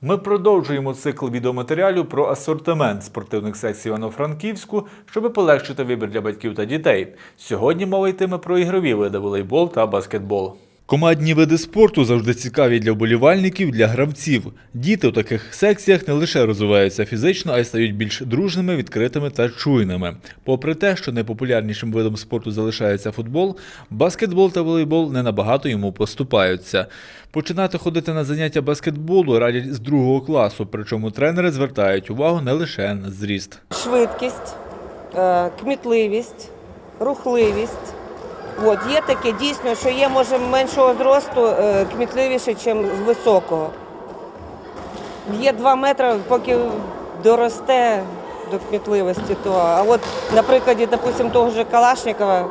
Ми продовжуємо цикл відеоматеріалів про асортимент спортивних секцій Івано-Франківську, щоб полегшити вибір для батьків та дітей. Сьогодні мова йтиме про ігрові види волейбол та баскетбол. Командні види спорту завжди цікаві для вболівальників, для гравців. Діти у таких секціях не лише розвиваються фізично, а й стають більш дружними, відкритими та чуйними. Попри те, що найпопулярнішим видом спорту залишається футбол, баскетбол та волейбол не набагато йому поступаються. Починати ходити на заняття баскетболу радять з другого класу, причому тренери звертають увагу не лише на зріст. швидкість, е, кмітливість, рухливість. От, є таке дійсно, що є може меншого зросту е, кмітливіше, ніж з високого. Є два метри, поки доросте до кмітливості, то а от на прикладі, допустим, того ж Калашникова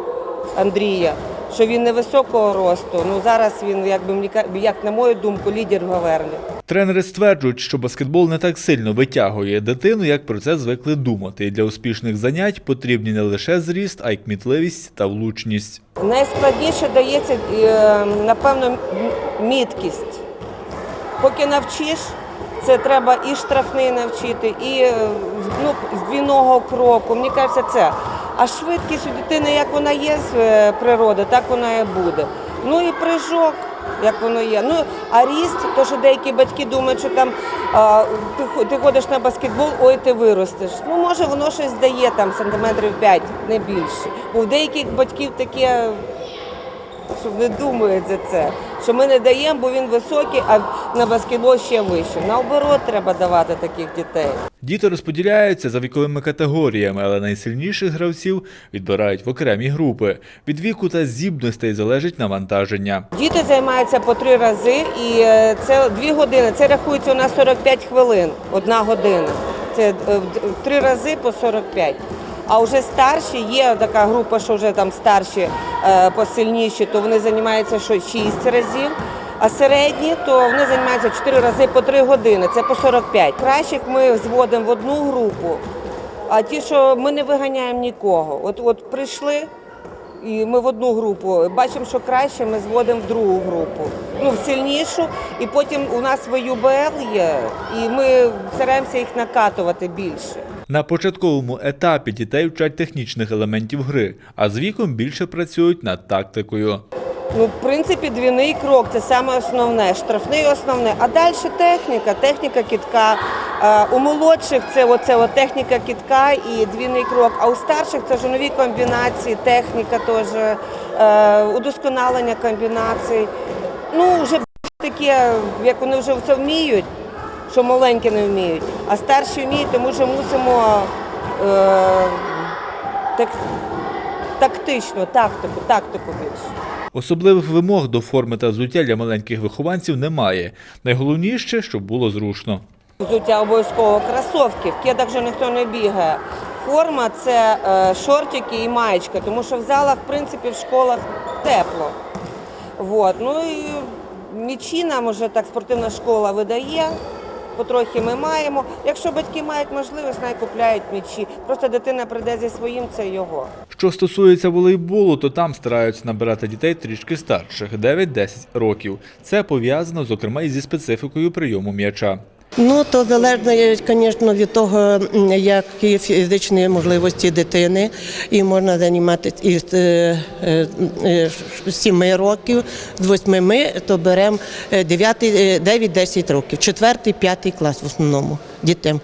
Андрія, що він невисокого росту, ну зараз він, якби як на мою думку, лідер в Говерлі. Тренери стверджують, що баскетбол не так сильно витягує дитину, як про це звикли думати. І для успішних занять потрібні не лише зріст, а й кмітливість та влучність. Найскладніше дається, е, напевно, міткість. Поки навчиш, це треба і штрафний навчити, і е, ну, з двійного кроку. Мені кажеться, це. А швидкість у дитини, як вона є з е, природи, так вона і буде. Ну і прыжок, як воно є. Ну, а ріст, то що деякі батьки думають, що там а, ти, ти ходиш на баскетбол, ой, ти виростеш. Ну, може, воно щось дає там сантиметрів 5, не більше. В деяких батьків таке що не думають за це. Що ми не даємо, бо він високий, а на баскетбол ще вище. Наоборот, треба давати таких дітей. Діти розподіляються за віковими категоріями, але найсильніших гравців відбирають в окремі групи. Від віку та здібностей залежить навантаження. Діти займаються по три рази, і е, це дві години. Це рахується у нас 45 хвилин, одна година. Це е, три рази по 45. А вже старші є така група, що вже там старші е, посильніші, то вони займаються що 6 разів. А середні, то вони займаються 4 рази по 3 години, це по 45. Кращих ми зводимо в одну групу, а ті, що ми не виганяємо нікого. От, от прийшли, і ми в одну групу бачимо, що краще ми зводимо в другу групу, ну в сильнішу, і потім у нас ВЮБЛ є, і ми стараємося їх накатувати більше. На початковому етапі дітей вчать технічних елементів гри, а з віком більше працюють над тактикою. Ну, в принципі, двійний крок це саме основне, штрафний основне. А далі техніка, техніка кітка. Е, У молодших це оце от техніка кітка і двійний крок. А у старших це вже нові комбінації, техніка теж, е, удосконалення комбінацій. Ну, вже таке, як вони вже це вміють, що маленькі не вміють, а старші вміють, тому що мусимо е, так, тактично, тактику, тактику більше. Особливих вимог до форми та взуття для маленьких вихованців немає. Найголовніше, щоб було зручно. Взуття обов'язково кросовки, в кедах вже ніхто не бігає. Форма це е, шортики і маєчка, тому що в залах, в принципі, в школах тепло. Вот. Ну і м'ячі нам вже так спортивна школа видає. Потрохи ми маємо. Якщо батьки мають можливість, най купляють м'ячі. Просто дитина прийде зі своїм, це його. Що стосується волейболу, то там стараються набирати дітей трішки старших 9-10 років. Це пов'язано, зокрема, і зі специфікою прийому м'яча. Ну, то залежно, звісно, від того, які фізичні можливості дитини. І можна займатися із е, е, е, 7 років, з восьми ми, то беремо 9-10 років, 4-5 клас в основному дітям.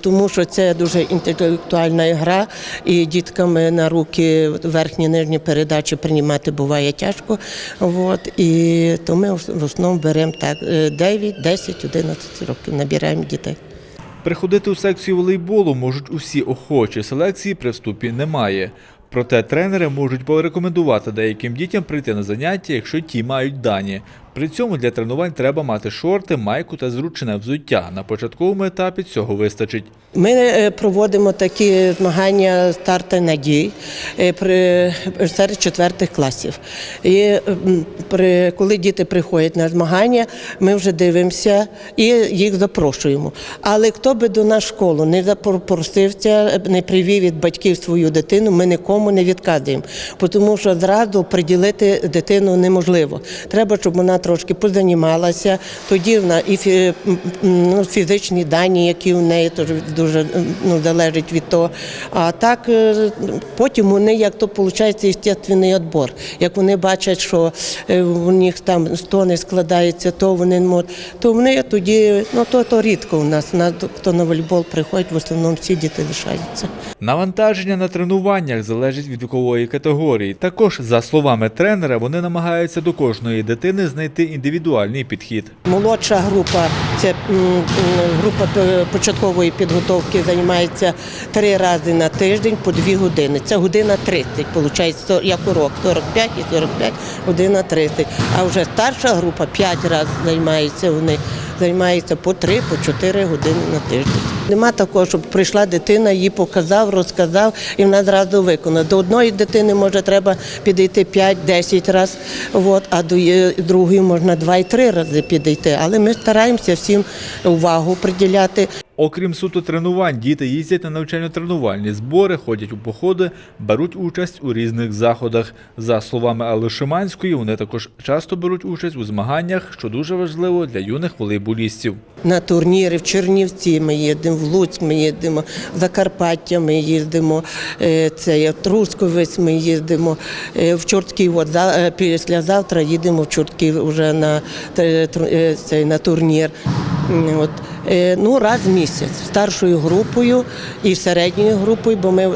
Тому що це дуже інтелектуальна гра, і діткам на руки верхні нижні передачі приймати буває тяжко. От, і то ми в основному беремо так е, 9, 10, 11 років, набираємо дітей. Приходити у секцію волейболу можуть усі охочі. Селекції при вступі немає. Проте тренери можуть порекомендувати деяким дітям прийти на заняття, якщо ті мають дані. При цьому для тренувань треба мати шорти, майку та зручне взуття. На початковому етапі цього вистачить. Ми е, проводимо такі змагання старти надій е, серед четвертих класів. І при коли діти приходять на змагання, ми вже дивимося і їх запрошуємо. Але хто би до нас школу не запросився, не привів від батьків свою дитину, ми нікому не відказуємо, тому що зразу приділити дитину неможливо. Треба, щоб вона трошки позанімалася. Тоді вона і м, ну, фізичні дані, які в неї теж дуже ну, залежить від того. А так е, потім вони, як то виходить, естественний відбор. Як вони бачать, що е, у них там 100 не складається, то вони можуть, то вони тоді, ну то, то рідко у нас. На хто на волейбол приходить, в основному всі діти лишаються. Навантаження на тренуваннях залежить від вікової категорії. Також, за словами тренера, вони намагаються до кожної дитини знайти індивідуальний підхід. Молодша група, це група початкової підготовки, займається три рази на тиждень по дві години. Це година 30, виходить, як урок, 45 і 45, година 30. А вже старша група 5 разів займається вони, займаються по 3, по 4 години на тиждень. Нема такого, щоб прийшла дитина, їй показав, розказав і вона зразу виконала. До одної дитини може треба підійти 5-10 разів, а до другої можна 2-3 рази підійти. Але ми стараємося всім увагу приділяти. Окрім суто тренувань, діти їздять на навчально-тренувальні збори, ходять у походи, беруть участь у різних заходах. За словами Алли Шиманської, вони також часто беруть участь у змаганнях, що дуже важливо для юних волейболістів. На турніри в Чернівці ми їздимо, в Луцьк ми їздимо, в Закарпаття ми їздимо, е, це Трусковець ми їздимо, е, в Чортків. Е, післязавтра їдемо в Чортків вже на, на турнір. От. Е, Ну, раз в місяць старшою групою і середньою групою, бо ми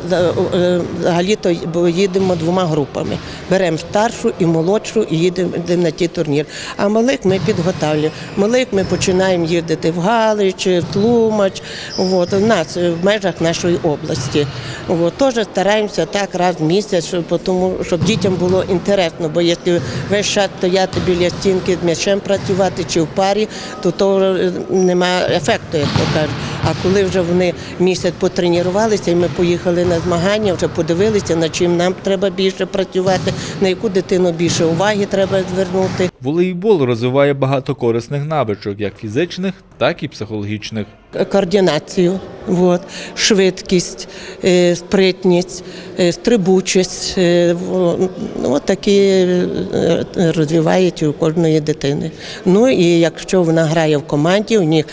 е, взагалі-то бо їдемо двома групами. Беремо старшу і молодшу і їдемо на ті турнір. А малих ми підготовлюємо. Малих ми починаємо їздити в Галич, в Тлумач, от, в нас е, в межах нашої області. От, теж стараємося так раз в місяць, тому, щоб дітям було інтересно, бо якщо весь час стояти біля стінки з м'ячем працювати чи в парі, то то е, немає ефекту, як то кажуть. А коли вже вони місяць потренувалися, і ми поїхали на змагання, вже подивилися, на чим нам треба більше працювати, на яку дитину більше уваги треба звернути. Волейбол розвиває багато корисних навичок, як фізичних, так і психологічних. Координацію, от, швидкість, е, спритність, е, стрибучість. е, ну, От такі розвивають у кожної дитини. Ну і якщо вона грає в команді, у них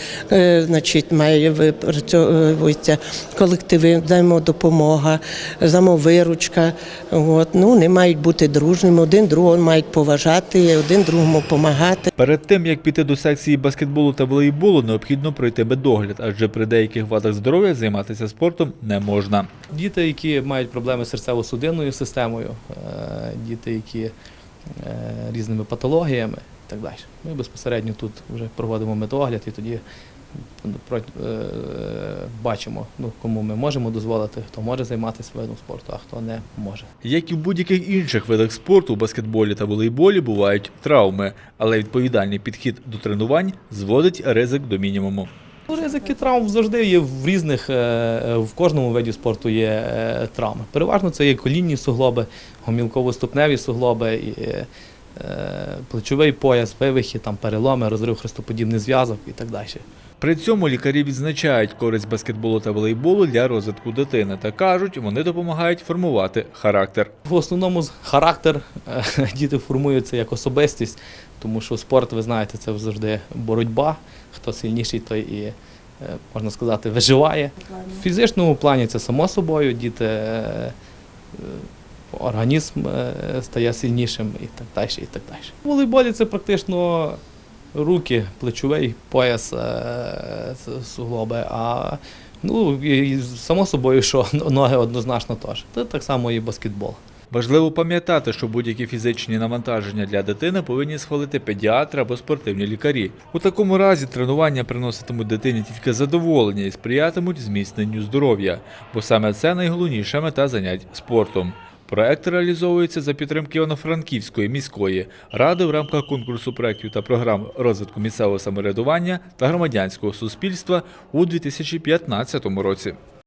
значить, має випрацьовуються колективи, взаємодопомога, самовиручка. От, ну, вони мають бути дружними, один другого мають поважати, один другому допомагати. Перед тим як піти до секції баскетболу та волейболу, необхідно пройти медогляд, адже при деяких вадах здоров'я займатися спортом не можна. Діти, які мають проблеми з серцево-судинною системою, е, діти, які е, різними патологіями і так далі. Ми безпосередньо тут вже проводимо медогляд і тоді е, бачимо, ну, кому ми можемо дозволити, хто може займатися видом спорту, а хто не може. Як і в будь-яких інших видах спорту, у баскетболі та волейболі бувають травми, але відповідальний підхід до тренувань зводить ризик до мінімуму. Ну, Ризики травм завжди є в різних, е, е, в кожному виді спорту є е, травми. Переважно це є колінні суглоби, гомілково-ступневі суглоби, плечовий пояс, вивихи, там, переломи, розрив хрестоподібний зв'язок і так далі. При цьому лікарі відзначають користь баскетболу та волейболу для розвитку дитини та кажуть, вони допомагають формувати характер. В основному характер е, діти формуються як особистість, тому що спорт, ви знаєте, це завжди боротьба. Хто сильніший, той і, е, можна сказати, виживає. В фізичному плані це само собою, діти, е, організм стає сильнішим і так далі. І так далі. У волейболі це практично руки, плечовий пояс, е, суглоби, а ну, і- само собою, що ноги однозначно теж. Це так само і баскетбол. Важливо пам'ятати, що будь-які фізичні навантаження для дитини повинні схвалити педіатри або спортивні лікарі. У такому разі тренування приноситимуть дитині тільки задоволення і сприятимуть зміцненню здоров'я, бо саме це найголовніша мета занять спортом. Проект реалізовується за підтримки Івано-Франківської міської ради в рамках конкурсу проєктів та програм розвитку місцевого самоврядування та громадянського суспільства у 2015 році.